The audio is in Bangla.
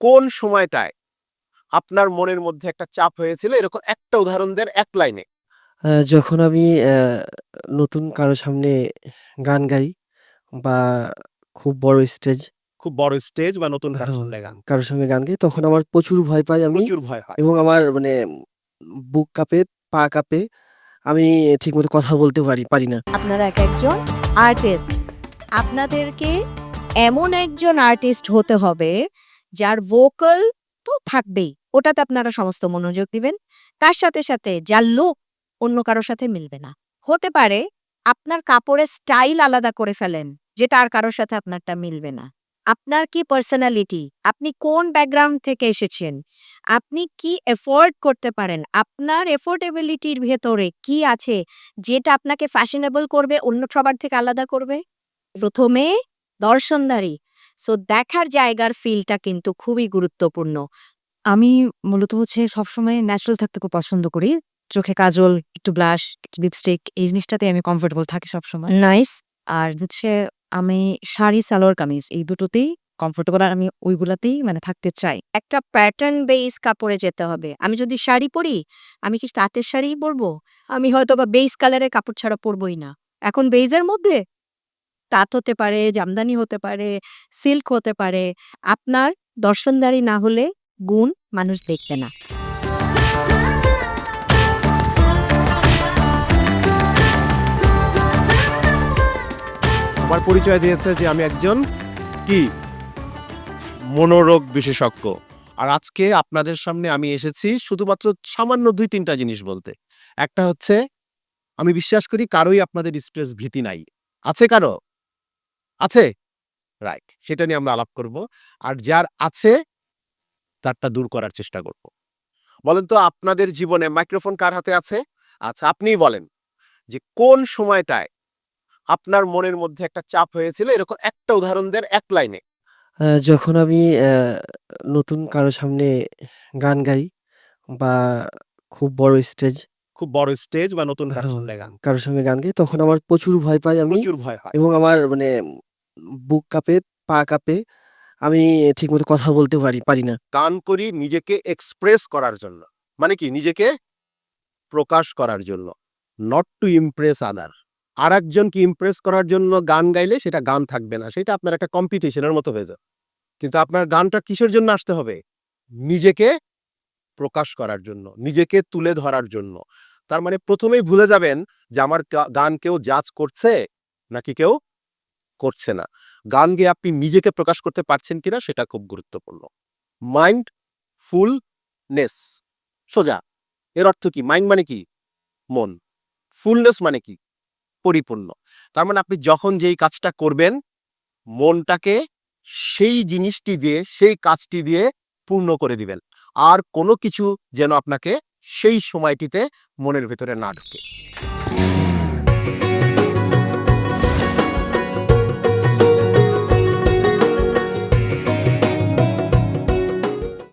কোন সময়টায় আপনার মনের মধ্যে একটা চাপ হয়েছিল? এরকম একটা উদাহরণ দেন এক লাইনে। আহ, যখন আমি আহ, নতুন কারও সামনে গান গাই বা খুব বড় স্টেজ খুব বড় স্টেজ বা নতুন কারোর হ্যাঁ, সামনে গান কারোর সঙ্গে গান গাই তখন আমার প্রচুর ভয় পাই আমি প্রচুর ভয় হয়। এবং আমার মানে বুক কাঁপে পা কাঁপে আমি ঠিকমতো কথা বলতে পারি পারি না। আপনারা এক একজন আর্টিস্ট আপনাদেরকে এমন একজন আর্টিস্ট হতে হবে যার ভোকাল তো থাকবেই, ওটাতে আপনারা সমস্ত মনোযোগ দিবেন। তার সাথে সাথে যার লুক অন্য কারোর সাথে মিলবে না। হতে পারে আপনার কাপড়ের স্টাইল আলাদা করে ফেলেন যেটা আর কারোর সাথে আপনারটা মিলবে না। আপনার কি পার্সোনালিটি আপনি কোন ব্যাকগ্রাউন্ড থেকে এসেছেন? আপনি কি এফোর্ড করতে পারেন? আপনার এফোর্ডেবিলিটির ভেতরে কি আছে যেটা আপনাকে ফ্যাশনেবল করবে, অন্য সবার থেকে আলাদা করবে? প্রথমে দর্শনদারি। সো দেখার জায়গার ফিলটা কিন্তু খুবই গুরুত্বপূর্ণ। আমি মূলত হচ্ছে সবসময় ন্যাচারাল থাকতে খুব পছন্দ করি। চোখে কাজল একটু ব্লাশ একটু লিপস্টিক এই জিনিসটাতে আমি কমফোর্টেবল থাকি সবসময়। নাইস আর হচ্ছে আমি শাড়ি সালোয়ার কামিজ এই দুটোতেই কমফোর্টেবল আর আমি ওইগুলাতেই মানে থাকতে চাই। একটা প্যাটার্ন বেস কাপড়ে যেতে হবে। আমি যদি শাড়ি পরি আমি কি তাঁতের শাড়িই পরবো? আমি হয়তো বা বেস কালারের কাপড় ছাড়া পরবই না। এখন বেইজের মধ্যে তাঁত হতে পারে, জামদানি হতে পারে, সিল্ক হতে পারে, আপনার দর্শনদারি না হলে গুণ মানুষ দেখবে না। আমার পরিচয় দিয়েছে যে আমি একজন কি? মনোরোগ বিশেষজ্ঞ। আর আজকে আপনাদের সামনে আমি এসেছি শুধুমাত্র সামান্য দুই, তিনটা জিনিস বলতে। একটা হচ্ছে, আমি বিশ্বাস করি কারোই আপনাদের স্ট্রেস ভীতি নাই। আছে কারও? আছে? রাইট সেটা নিয়ে আমরা আলাপ করব। আর যার আছে তারটা দূর করার চেষ্টা করব। বলেন তো আপনাদের জীবনে মাইক্রোফোন কার হাতে আছে? আচ্ছা আপনিই বলেন যে কোন সময়টায় আপনার মনের মধ্যে একটা চাপ হয়েছিল? এরকম একটা উদাহরণ দেন এক লাইনে। যখন আমি নতুন কারও সামনে গান গাই বা খুব বড় স্টেজ খুব বড় স্টেজ বা নতুন কারোর হ্যাঁ, সামনে গান কারোর সঙ্গে গান গাই তখন আমার প্রচুর ভয় পাই আমি প্রচুর ভয় হয়। এবং আমার মানে বুক কাঁপে, পা কাঁপে, আমি ঠিকমতো কথা বলতে পারি পারি না। গান করি নিজেকে এক্সপ্রেস করার জন্য। মানে কি? নিজেকে প্রকাশ করার জন্য। নট টু ইমপ্রেস আদার আর একজনকে ইমপ্রেস করার জন্য গান গাইলে সেটা গান থাকবে না। সেটা আপনার একটা কম্পিটিশনের মতো হয়ে যাবে। কিন্তু আপনার গানটা কিসের জন্য আসতে হবে? নিজেকে প্রকাশ করার জন্য, নিজেকে তুলে ধরার জন্য। তার মানে প্রথমেই ভুলে যাবেন যে আমার গান কেউ জাজ করছে, নাকি কেউ করছে না। গান গেয়ে আপনি নিজেকে প্রকাশ করতে পারছেন কিনা সেটা খুব গুরুত্বপূর্ণ। মাইন্ড ফুলনেস সোজা। এর অর্থ কি? মাইন্ড মানে কি? মন। ফুলনেস মানে কি? পরিপূর্ণ। তার মানে আপনি যখন যেই কাজটা করবেন, মনটাকে সেই জিনিসটি দিয়ে, সেই কাজটি দিয়ে পূর্ণ করে দিবেন। আর কোনো কিছু যেন আপনাকে সেই সময়টিতে মনের ভেতরে না ঢুকে।